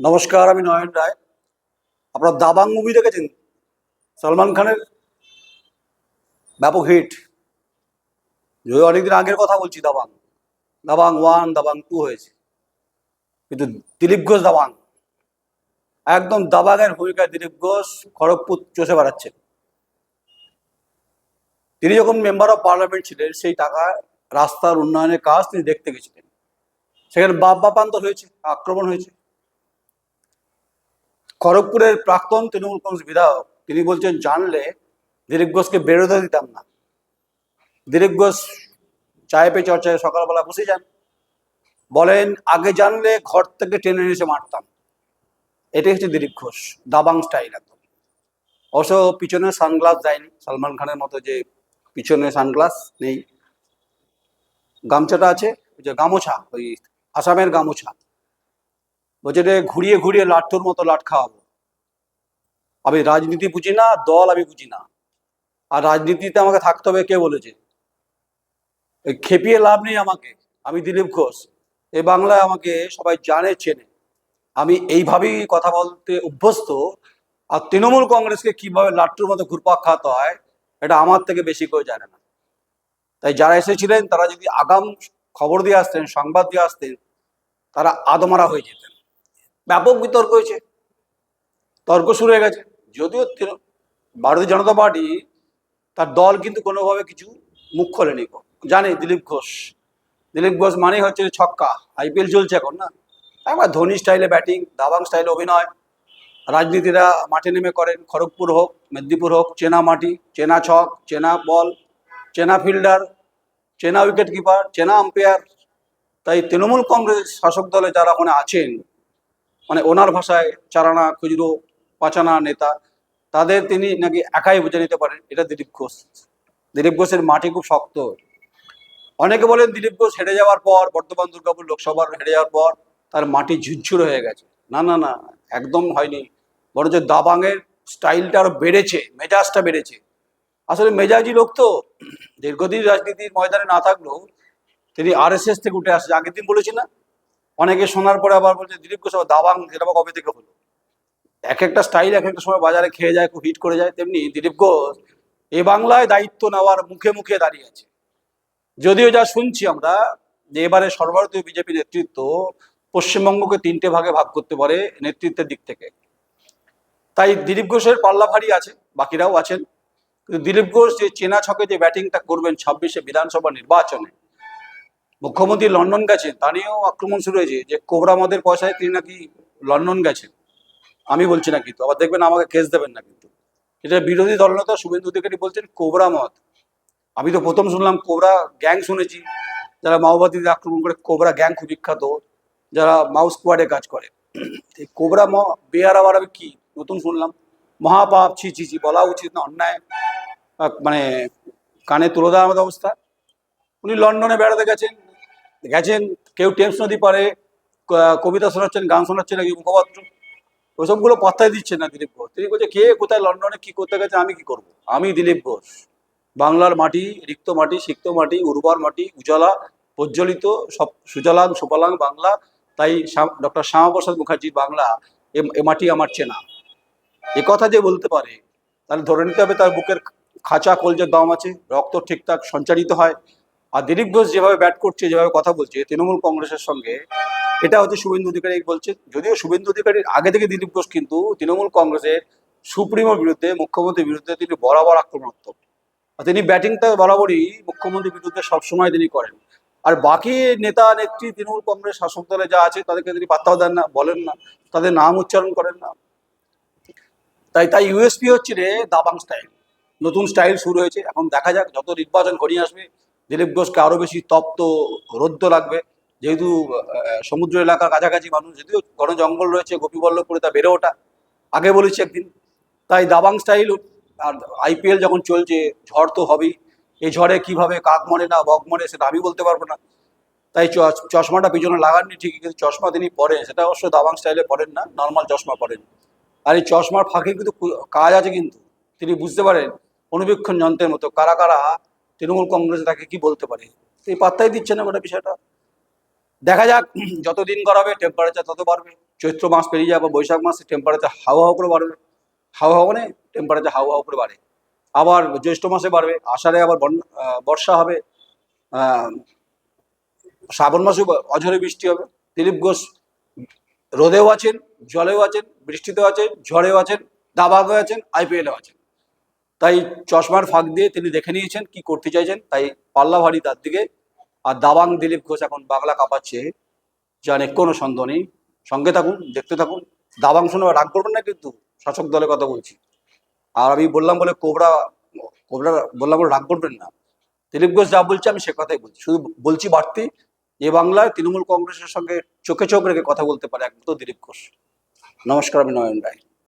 নমস্কার, আমি নয়ন রায়। আপনারা দাবাং মুভি দেখেছেন? সলমান খানের ব্যাপক হিট যদি অনেকদিন আগের কথা বলছি, দাবাং। দাবাং ওয়ান দাবাং টু হয়েছে। কিন্তু দিলীপ ঘোষ দাবাং। একদম দাবাঙের ভূমিকায় দিলীপ ঘোষ খড়গপুর চষে বেড়াচ্ছেন। তিনি যখন মেম্বার অফ পার্লামেন্ট ছিলেন, সেই টাকা রাস্তার উন্নয়নের কাজ তিনি দেখতে গেছিলেন। সেখানে বাপ বাপান্তর হয়েছে, আক্রমণ হয়েছে। খড়গপুরের প্রাক্তন তৃণমূল কংগ্রেস বিধায়ক, তিনি বলছেন, জানলে দিলীপ ঘোষকে বেরোতে দিতাম না। দিলীপ ঘোষ চায় পে চর্চায় সকালবেলা বসে যান। বলেন, আগে জানলে ঘর থেকে টেনে এসে মারতাম। এটাই হচ্ছে দিলীপ ঘোষ, দাবাং স্টাইল একদম অবশ্য পিছনে সানগ্লাস দেয়নি, সালমান খানের মতো যে পিছনে সানগ্লাস নেই। গামছাটা আছে, ওই যে গামোছা, ওই আসামের গামোছা। বলছে রে ঘুরিয়ে ঘুরিয়ে লাট্টুর মতো লাট খাওয়াবো। আমি রাজনীতি বুঝি না, দল আমি বুঝি না। আর রাজনীতিতে আমাকে থাকতে হবে, কে বলেছে? খেপিয়ে লাভ নেই আমাকে, আমি দিলীপ ঘোষ। এ বাংলায় আমাকে সবাই জানে, চেনে। আমি এইভাবেই কথা বলতে অভ্যস্ত। আর তৃণমূল কংগ্রেসকে কীভাবে লাট্টুর মতো ঘুরপাক খাওয়াতে হয়, এটা আমার থেকে বেশি কেউ জানে না। তাই যারা এসেছিলেন, তারা যদি আগাম খবর দিয়ে আসতেন, সংবাদ দিয়ে আসতেন, তারা আদমারা হয়ে যেতেন। ব্যাপক বিতর্ক হয়েছে। তর্ক শুরু হয়ে গেছে। যদিও ভারতীয় জনতা পার্টি তার দল কিন্তু কোনোভাবে কিছু মুখ খোলেনি। জানে দিলীপ ঘোষ। দিলীপ ঘোষ মানেই হচ্ছে ছক্কা। আইপিএল চলছে এখন, না? একবার ধোনি স্টাইলে ব্যাটিং, দাবাং স্টাইলে অভিনয়। রাজনীতিরা মাঠে নেমে করেন। খড়গপুর হোক, মেদিনীপুর হোক, চেনা মাটি, চেনা ছক, চেনা বল, চেনা ফিল্ডার, চেনা উইকেট কিপার চেনা আম্পায়ার তাই তৃণমূল কংগ্রেস শাসক দলে যারা ওখানে আছেন মানে ওনার ভাষায় চারানা, খুচরো, পাচানা নেতা, তাদের তিনি নাকি একাই বুঝে নিতে পারেন, এটা দিলীপ ঘোষ। দিলীপ ঘোষের মাটি খুব শক্ত। অনেকে বলেন দিলীপ ঘোষ হেরে যাওয়ার পর বর্তমান দুর্গাপুর লোকসভার হেরে যাওয়ার পর, তার মাটি ঝুরঝুর হয়ে গেছে। না না না, একদম হয়নি। বরঞ্চ দাবাংয়ের স্টাইলটা আরও বেড়েছে, মেজাজটা বেড়েছে। আসলে মেজাজি লোক তো। দীর্ঘদিন রাজনীতির ময়দানে না থাকলেও তিনি আরএসএস থেকে উঠে আসছে আগের দিন বলেছি না? অনেকে শোনার পরে আবার বলছে, দিলীপ ঘোষ দাবাং আবার কবে থেকে হলো? এক একটা স্টাইল এক একটা সময় বাজারে খেয়ে যায়, খুব হিট করে যায়, তেমনি দিলীপ ঘোষ এ বাংলায় দায়িত্ব নেওয়ার মুখে মুখে দাঁড়িয়ে আছে। যদিও যা শুনছি আমরা, যে এবারে সর্বভারতীয় বিজেপি নেতৃত্ব পশ্চিমবঙ্গকে তিনটে ভাগে ভাগ করতে পারে নেতৃত্বের দিক থেকে। তাই দিলীপ ঘোষের পাল্লা ভারী আছে, বাকিরাও আছেন। কিন্তু দিলীপ ঘোষ যে চেনা ছকে যে ব্যাটিংটা করবেন ছাব্বিশে বিধানসভা নির্বাচনে মুখ্যমন্ত্রী লন্ডন গেছেন, তা নিয়েও আক্রমণ শুরু হয়েছে যে কোবরা মদের পয়সায় তিনি নাকি লন্ডন গেছেন। আমি বলছি না কিন্তু, আবার দেখবেন আমাকে কেস দেবেন না কিন্তু। এটা বিরোধী দলনেতা শুভেন্দু অধিকারী বলছেন কোবরা মদ আমি তো প্রথম শুনলাম কোবরা গ্যাং শুনেছি, যারা মাওবাদীদের আক্রমণ করে কোবরা গ্যাং খুব বিখ্যাত যারা মাউস স্কোয়াডে কাজ করে। এই কোবরা ম বেয়ার আবার আমি কি, নতুন শুনলাম। মহাপাপ, ছি ছি ছি, বলা উচিত না, অন্যায়। মানে কানে তুলে দেওয়ার মতো অবস্থা। উনি লন্ডনে বেড়াতে গেছেন গেছেন কেউ টেমস নদী পারে কবিতা শোনাচ্ছেন, গান শোনাচ্ছেন এই মুখপাত্র? ওসবগুলো পাত্তাই দিচ্ছেন না দিলীপ ঘোষ। তিনি বলছে কে কোথায় লন্ডনে কি করতে গেছে, আমি কি করব? আমি দিলীপ ঘোষ। বাংলার মাটি, রিক্ত মাটি, সিক্ত মাটি, উর্বর মাটি, উজালা, প্রজ্বলিত, সব সুজলাং সুফলাং বাংলা, তাই ডক্টর শ্যামাপ্রসাদ মুখার্জির বাংলা, এ মাটি আমার চেনা। এ কথা যে বলতে পারে, তাহলে ধরে নিতে হবে তার বুকের খাঁচা কলজের দম আছে, রক্ত ঠিকঠাক সঞ্চারিত হয় আর দিলীপ ঘোষ যেভাবে ব্যাট করছে, যেভাবে কথা বলছে, তৃণমূল কংগ্রেসের সঙ্গে, এটা হচ্ছে শুভেন্দু অধিকারী বলছে। যদিও শুভেন্দু অধিকারীর আগে থেকে দিলীপ ঘোষ কিন্তু তৃণমূল কংগ্রেসের সুপ্রিমোর বিরুদ্ধে, মুখ্যমন্ত্রীর বিরুদ্ধে তিনি বরাবর আক্রমণাত্মক। তিনি ব্যাটিংটা বরাবরই মুখ্যমন্ত্রীর বিরুদ্ধে সবসময় তিনি করেন। আর বাকি নেতা, নেত্রী, তৃণমূল কংগ্রেস শাসক দলে যা আছে, তাদেরকে তিনি পাত্তাও দেন না, বলেন না, তাদের নাম উচ্চারণ করেন না। তাই তাই ইউএসপি হচ্ছে রে দাবাং স্টাইল নতুন স্টাইল শুরু হয়েছে, এখন দেখা যাক, যত নির্বাচন ঘনিয়ে আসবে দিলীপ ঘোষকে আরও বেশি তপ্ত রৌদ্র লাগবে। যেহেতু সমুদ্র এলাকার কাছাকাছি মানুষ, যদিও ঘন জঙ্গল রয়েছে, গোপীবল্লভপুরে তা বেড়ে ওঠা। আগে বলেছি একদিন, তাই দাবাং স্টাইল আর আইপিএল যখন চলছে, ঝড় তো হবেই। এই ঝড়ে কীভাবে কাক মরে না, বক মরে, সেটা আমি বলতে পারব না। তাই চশমাটা পিছনে লাগাননি ঠিকই, কিন্তু চশমা তিনি পরেন। সেটা অবশ্য দাবাং স্টাইলে পরেন না নর্মাল চশমা পরেন। আর এই চশমার ফাঁকে কিন্তু কাজ আছে কিন্তু। তিনি বুঝতে পারেন, অনুবীক্ষণ যন্ত্রের মতো কারা কারা তৃণমূল কংগ্রেস তাকে কি বলতে পারে? এই পাত্তাই দিচ্ছে না গোটা বিষয়টা। দেখা যাক যত দিন করাবে টেম্পারেচার তত বাড়বে। চৈত্র মাস পেরিয়ে যাবে, বৈশাখ মাসে টেম্পারেচার হাওয়া হাওয়া করে বাড়বে। হাওয়া হাওয়া মানে টেম্পারেচার হাওয়া হাওয়া করে বাড়ে। আবার জ্যৈষ্ঠ মাসে বাড়বে, আষাঢ়ে আবার বর্ষা হবে। শ্রাবণ মাসে অঝরে বৃষ্টি হবে। দিলীপ ঘোষ রোদেও আছেন, জলেও আছেন, বৃষ্টিতেও আছেন, ঝড়েও আছেন দাবাগও আছেন, আইপিএলেও আছেন। তাই চশমার ফাঁক দিয়ে তিনি দেখে নিয়েছেন কি করতে চাইছেন। তাই পাল্লা ভারী তার দিকে। আর দাবাং দিলীপ ঘোষ এখন বাংলা কাঁপাচ্ছে জানে কোনো সন্দেহ নেই। সঙ্গে থাকুন, দেখতে থাকুন। দাবাং শুনে রাগ করবেন না কিন্তু শাসক দলের কথা বলছি। আর আমি বললাম বলে কোবরা কোবরা বললাম বলে রাগ করবেন না। দিলীপ ঘোষ যা বলছে আমি সে কথাই বলছি। শুধু বলছি বাড়তি, এ বাংলায় তৃণমূল কংগ্রেসের সঙ্গে চোখে চোখ রেখে কথা বলতে পারে একমাত্র দিলীপ ঘোষ। নমস্কার, আমি নয়ন রায়।